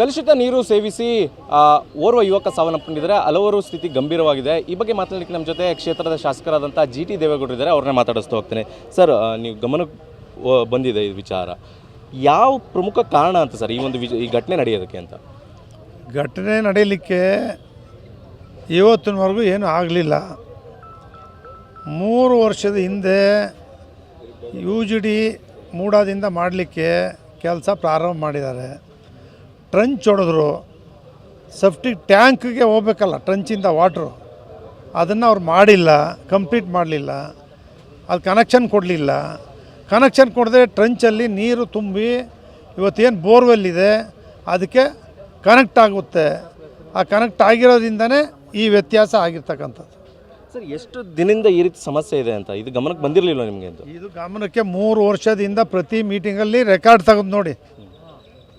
ಕಲುಷಿತ ನೀರು ಸೇವಿಸಿ ಓರ್ವ ಯುವಕ ಸಾವನ್ನಪ್ಪಿದ್ದಾರೆ ಹಲವರು ಸ್ಥಿತಿ ಗಂಭೀರವಾಗಿದೆ. ಈ ಬಗ್ಗೆ ಮಾತನಾಡಲಿಕ್ಕೆ ನಮ್ಮ ಜೊತೆ ಕ್ಷೇತ್ರದ ಶಾಸಕರಾದಂಥ ಜಿ ಟಿ ದೇವೇಗೌಡರು ಇದ್ದಾರೆ. ಅವ್ರನ್ನೇ ಮಾತಾಡಿಸ್ತಾ ಹೋಗ್ತೇನೆ. ಸರ್ ನೀವು ಗಮನಕ್ಕೆ ಬಂದಿದೆ ಈ ವಿಚಾರ. ಯಾವ ಪ್ರಮುಖ ಕಾರಣ ಅಂತ ಸರ್, ಈ ಒಂದು ವಿಜ, ಈ ಘಟನೆ ನಡೆಯೋದಕ್ಕೆ ಅಂತ? ಘಟನೆ ನಡೀಲಿಕ್ಕೆ ಇವತ್ತಿನವರೆಗೂ ಏನೂ ಆಗಲಿಲ್ಲ. ಮೂರು ವರ್ಷದ ಹಿಂದೆ ಯು ಜಿ ಡಿ ಮೂಡಾದಿಂದ ಮಾಡಲಿಕ್ಕೆ ಕೆಲಸ ಪ್ರಾರಂಭ ಮಾಡಿದ್ದಾರೆ. ಟ್ರಂಚ್ ಹೊಡೆದ್ರು ಸೆಫ್ಟಿ ಟ್ಯಾಂಕ್ಗೆ ಹೋಗ್ಬೇಕಲ್ಲ ಟ್ರಂಚಿಂದ ವಾಟ್ರು ಅದನ್ನು ಅವ್ರು ಮಾಡಿಲ್ಲ ಕಂಪ್ಲೀಟ್ ಮಾಡಲಿಲ್ಲ. ಅದು ಕನೆಕ್ಷನ್ ಕೊಡಲಿಲ್ಲ. ಕನೆಕ್ಷನ್ ಕೊಡದೆ ಟ್ರಂಚಲ್ಲಿ ನೀರು ತುಂಬಿ ಇವತ್ತೇನು ಬೋರ್ವೆಲ್ ಇದೆ ಅದಕ್ಕೆ ಕನೆಕ್ಟ್ ಆಗುತ್ತೆ. ಆ ಕನೆಕ್ಟ್ ಆಗಿರೋದ್ರಿಂದನೇ ಈ ವ್ಯತ್ಯಾಸ ಆಗಿರ್ತಕ್ಕಂಥದ್ದು. ಸರ್ ಎಷ್ಟು ದಿನದಿಂದ ಈ ರೀತಿ ಸಮಸ್ಯೆ ಇದೆ ಅಂತ? ಇದು ಗಮನಕ್ಕೆ ಬಂದಿರಲಿಲ್ಲ ನಿಮಗೆ? ಅಂತ ಇದು ಗಮನಕ್ಕೆ ಮೂರು ವರ್ಷದಿಂದ ಪ್ರತಿ ಮೀಟಿಂಗಲ್ಲಿ ರೆಕಾರ್ಡ್ ತೆಗೆದು ನೋಡಿ.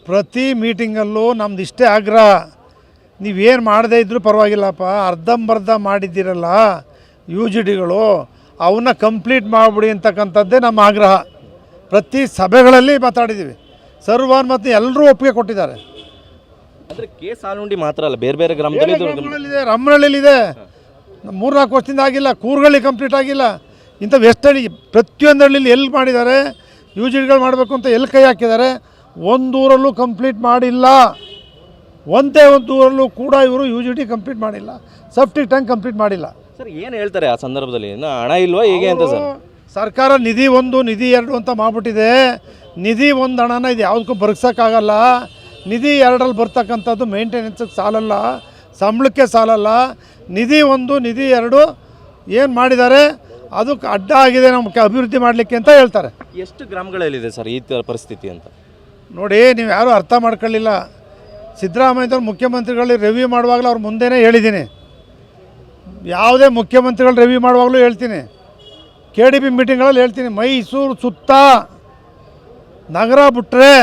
ಪ್ರತಿ ಮೀಟಿಂಗಲ್ಲೂ ನಮ್ದು ಇಷ್ಟೇ ಆಗ್ರಹ. ನೀವೇನು ಮಾಡದೇ ಇದ್ದರೂ ಪರವಾಗಿಲ್ಲಪ್ಪ ಅರ್ಧಂಬರ್ಧ ಮಾಡಿದ್ದೀರಲ್ಲ ಯು ಜಿ ಡಿಗಳು ಅವನ್ನ ಕಂಪ್ಲೀಟ್ ಮಾಡಿಬಿಡಿ ಅಂತಕ್ಕಂಥದ್ದೇ ನಮ್ಮ ಆಗ್ರಹ. ಪ್ರತಿ ಸಭೆಗಳಲ್ಲಿ ಮಾತಾಡಿದ್ದೀವಿ. ಸರ್ವಾನ್ ಮತ್ತು ಎಲ್ಲರೂ ಒಪ್ಪಿಗೆ ಕೊಟ್ಟಿದ್ದಾರೆ. ಅಂದರೆ ಕೆ ಸಾಲುಂಡಿ ಮಾತ್ರ ಅಲ್ಲ ಬೇರೆ ಬೇರೆ ಗ್ರಾಮದಲ್ಲಿ ಇದು ಮೂರ್ನಾಲ್ಕು ವರ್ಷದಿಂದ ಆಗಿಲ್ಲ ಕೂರ್ಗಳ್ಳಿ ಕಂಪ್ಲೀಟ್ ಆಗಿಲ್ಲ. ಇಂಥ ವೆಸ್ಟ್ ಹಳ್ಳಿ ಪ್ರತಿಯೊಂದು ಹಳ್ಳಿಲಿ ಎಲ್ಲಿ ಮಾಡಿದ್ದಾರೆ ಯು ಜಿ ಡಿಗಳು ಮಾಡಬೇಕು ಅಂತ ಎಲ್ಲಿ ಕೈ ಹಾಕಿದ್ದಾರೆ. ಒಂದು ಊರಲ್ಲೂ ಕಂಪ್ಲೀಟ್ ಮಾಡಿಲ್ಲ. ಒಂದೇ ಒಂದು ಊರಲ್ಲೂ ಕೂಡ ಇವರು ಯು ಜಿ ಕಂಪ್ಲೀಟ್ ಮಾಡಿಲ್ಲ. ಸೆಫ್ಟಿ ಟ್ಯಾಂಕ್ ಕಂಪ್ಲೀಟ್ ಮಾಡಿಲ್ಲ. ಸರ್ ಏನು ಹೇಳ್ತಾರೆ ಆ ಸಂದರ್ಭದಲ್ಲಿ? ಇನ್ನು ಹಣ ಇಲ್ವಾ? ಹೇಗೆ ಅಂತ ಸರ್? ಸರ್ಕಾರ ನಿಧಿ ಒಂದು ನಿಧಿ ಎರಡು ಅಂತ ಮಾಡಿಬಿಟ್ಟಿದೆ. ನಿಧಿ ಒಂದು ಹಣನ ಇದು ಯಾವುದಕ್ಕೂ ಬರ್ಗ್ಸೋಕ್ಕಾಗಲ್ಲ ನಿಧಿ ಎರಡರಲ್ಲಿ ಬರ್ತಕ್ಕಂಥದ್ದು ಮೇಂಟೆನೆನ್ಸಿಗೆ ಸಾಲಲ್ಲ. ಸಂಬಳಕ್ಕೆ ಸಾಲಲ್ಲ. ನಿಧಿ ಒಂದು ನಿಧಿ ಎರಡು ಏನು ಮಾಡಿದ್ದಾರೆ? ಅದಕ್ಕೆ ಅಡ್ಡ ಆಗಿದೆ ನಮಗೆ ಅಭಿವೃದ್ಧಿ ಮಾಡಲಿಕ್ಕೆ ಅಂತ ಹೇಳ್ತಾರೆ. ಎಷ್ಟು ಗ್ರಾಮಗಳಲ್ಲಿದೆ ಸರ್ ಈ ಥರ ಪರಿಸ್ಥಿತಿ ಅಂತ? ನೋಡಿ, ನೀವು ಯಾರೂ ಅರ್ಥ ಮಾಡ್ಕೊಳ್ಳಿಲ್ಲ. ಸಿದ್ದರಾಮಯ್ಯವ್ರು ಮುಖ್ಯಮಂತ್ರಿಗಳು ರಿವ್ಯೂ ಮಾಡುವಾಗಲೂ ಅವ್ರ ಮುಂದೆನೇ ಹೇಳಿದ್ದೀನಿ. ಯಾವುದೇ ಮುಖ್ಯಮಂತ್ರಿಗಳು ರಿವ್ಯೂ ಮಾಡುವಾಗಲೂ ಹೇಳ್ತೀನಿ. ಕೆ ಡಿ ಪಿ ಮೀಟಿಂಗ್ಗಳಲ್ಲಿ ಹೇಳ್ತೀನಿ, ಮೈಸೂರು ಸುತ್ತ ನಗರ ಬಿಟ್ಟರೆ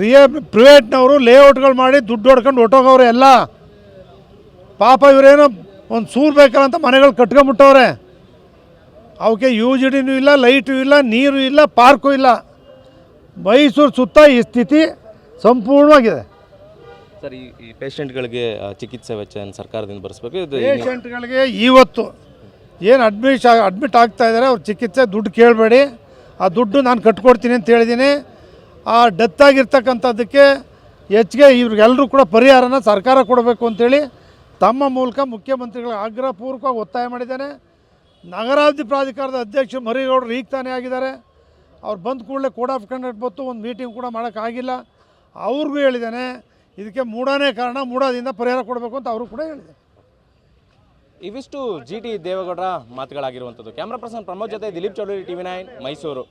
ರಿಯ ಪ್ರೈವೇಟ್ನವರು ಲೇಔಟ್ಗಳು ಮಾಡಿ ದುಡ್ಡು ಹೊಡ್ಕೊಂಡು ಹೊಟ್ಟೋಗವ್ರೆ ಎಲ್ಲ. ಪಾಪ ಇವರೇನೋ ಒಂದು ಸೂರು ಬೇಕಲ್ಲ ಅಂತ ಮನೆಗಳು ಕಟ್ಕೊಂಬಿಟ್ಟವ್ರೆ. ಅವಕ್ಕೆ ಯು ಜಿ ಇಲ್ಲ ಲೈಟು ಇಲ್ಲ, ನೀರು ಇಲ್ಲ ಪಾರ್ಕು ಇಲ್ಲ. ಮೈಸೂರು ಸುತ್ತ ಈ ಸ್ಥಿತಿ ಸಂಪೂರ್ಣವಾಗಿದೆ. ಸರ್ ಈ ಈ ಪೇಷಂಟ್ಗಳಿಗೆ ಆ, ಚಿಕಿತ್ಸೆ ವೆಚ್ಚ ಸರ್ಕಾರದಿಂದ ಭರಿಸ್ಬೇಕು ಇದು ಪೇಷಂಟ್ಗಳಿಗೆ ಇವತ್ತು ಏನು ಅಡ್ಮಿಟ್ ಅಡ್ಮಿಟ್ ಆಗ್ತಾ ಇದ್ದಾರೆ ಅವ್ರ ಚಿಕಿತ್ಸೆ ದುಡ್ಡು ಕೇಳಬೇಡಿ. ಆ ದುಡ್ಡು ನಾನು ಕಟ್ಕೊಡ್ತೀನಿ ಅಂತ ಹೇಳಿದ್ದೀನಿ ಆ ಡೆತ್ ಆಗಿರ್ತಕ್ಕಂಥದ್ದಕ್ಕೆ ಹೆಚ್ಚಿಗೆ ಇವ್ರಿಗೆಲ್ಲರೂ ಕೂಡ ಪರಿಹಾರನ ಸರ್ಕಾರ ಕೊಡಬೇಕು ಅಂತೇಳಿ ತಮ್ಮ ಮೂಲಕ ಮುಖ್ಯಮಂತ್ರಿಗಳಿಗೆ ಆಗ್ರಹಪೂರ್ವಕವಾಗಿ ಒತ್ತಾಯ ಮಾಡಿದ್ದೇನೆ. ನಗರಾಭಿವೃದ್ಧಿ ಪ್ರಾಧಿಕಾರದ ಅಧ್ಯಕ್ಷ ಮರಿಗೌಡರು ಈಗ ತಾನೇ ಆಗಿದ್ದಾರೆ. ಅವ್ರು ಬಂದ ಕೂಡಲೇ ಕೋಡ್ ಆಫ್ ಕಂಡಕ್ಟ್ ಬಂತು, ಒಂದು ಮೀಟಿಂಗ್ ಕೂಡ ಮಾಡೋಕ್ಕಾಗಿಲ್ಲ ಅವ್ರಿಗೂ ಹೇಳಿದ್ದಾನೆ, ಇದಕ್ಕೆ ಮೂಡನೇ ಕಾರಣ ಮೂಡಾದಿಂದ ಪರಿಹಾರ ಕೊಡಬೇಕು ಅಂತ ಅವರು ಕೂಡ ಹೇಳಿದೆ. ಇವಿಷ್ಟು ಜಿ ಟಿ ದೇವೇಗೌಡರ ಮಾತುಗಳಾಗಿರುವಂಥದ್ದು. ಕ್ಯಾಮ್ರಾ ಪರ್ಸನ್ ಪ್ರಮೋದ್ ಜೊತೆ ದಿಲೀಪ್ ಚೌಧರಿ ಟಿವಿ ನೈನ್ ಮೈಸೂರು.